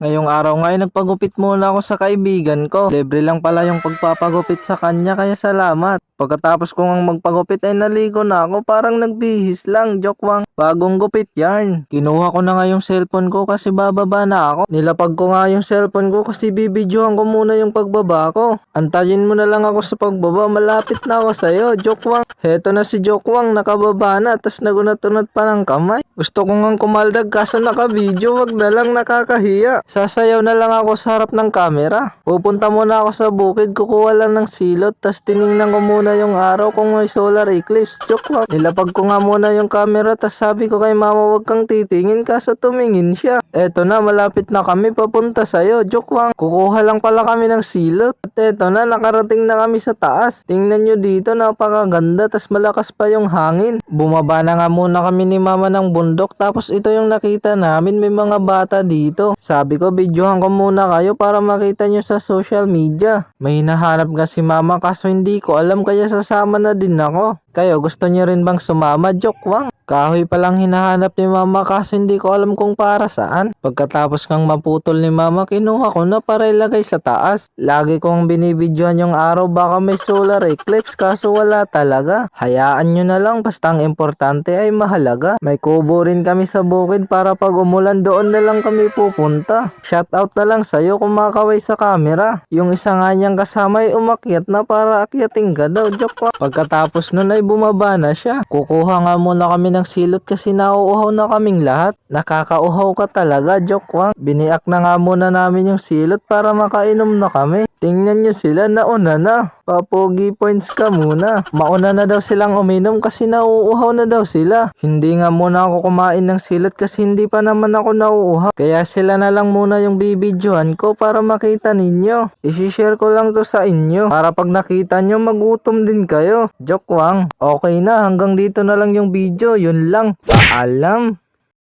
Ngayong araw nga ay nagpagupit muna ako sa kaibigan ko. Libre lang pala yung pagpapagupit sa kanya kaya salamat. Pagkatapos ko ngang magpagupit ay naligo na ako parang nagbihis lang. Joke wang. Bagong gupit yarn. Kinuha ko na nga yung cellphone ko kasi bababa na ako. Nilapag ko nga yung cellphone ko kasi bibidyohan ko muna yung pagbaba ko. Antayin mo na lang ako sa pagbaba. Malapit na ako sa'yo. Joke wang. Heto na si Joke wang nakababa na tas nagunat-unat pa ng kamay. Gusto ko ngang kumaldag kaso naka-video. Wag na lang nakakahiya. Sasayaw na lang ako sa harap ng camera. Pupunta muna ako sa bukid, kukuha lang ng silot, tas tiningnan ko muna yung araw kung may solar eclipse. Joke lang. Nilapag ko nga muna yung camera, tas sabi ko kay mama wag kang titingin, kaso tumingin siya. Eto na, malapit na kami papunta sa'yo. Joke lang. Kukuha lang pala kami ng silot. At eto na, nakarating na kami sa taas. Tingnan nyo dito, napakaganda, tas malakas pa yung hangin. Bumaba na nga muna kami ni mama ng bundok, tapos ito yung nakita namin, may mga bata dito. Sabi ko, videohan ko muna kayo para makita nyo sa social media. May hinahanap nga si mama kaso hindi ko alam kaya sasama na din ako. Kayo, gusto nyo rin bang sumama? Joke wang. Kahoy pa lang hinahanap ni mama kaso hindi ko alam kung para saan. Pagkatapos kang maputol ni mama, kinuha ko na para ilagay sa taas. Lagi kong binibidyohan yung araw baka may solar eclipse kaso wala talaga. Hayaan nyo na lang basta ang importante ay mahalaga. May kubo rin kami sa bukid para pag umulan doon na lang kami pupunta. Shoutout na lang sa'yo kumakaway sa camera. Yung isa nga niyang kasama ay umakyat na para akyating ka daw. Joke lang. Pagkatapos nun ay bumaba na siya. Kukuha nga muna kami ng silot kasi nauuhaw na kaming lahat. Nakakauhaw ka talaga, joke lang. Biniak na nga muna namin yung silot para makainom na kami. Tingnan nyo sila, nauna na. Papogi points ka muna. Mauna na daw silang uminom kasi nauuhaw na daw sila. Hindi nga muna ako kumain ng silot kasi hindi pa naman ako nauuhaw. Kaya sila na lang muna yung bibidyohan ko para makita ninyo. Isishare ko lang to sa inyo. Para pag nakita nyo, magutom din kayo. Joke lang. Okay na, hanggang dito na lang yung video. Yun lang. Paalam.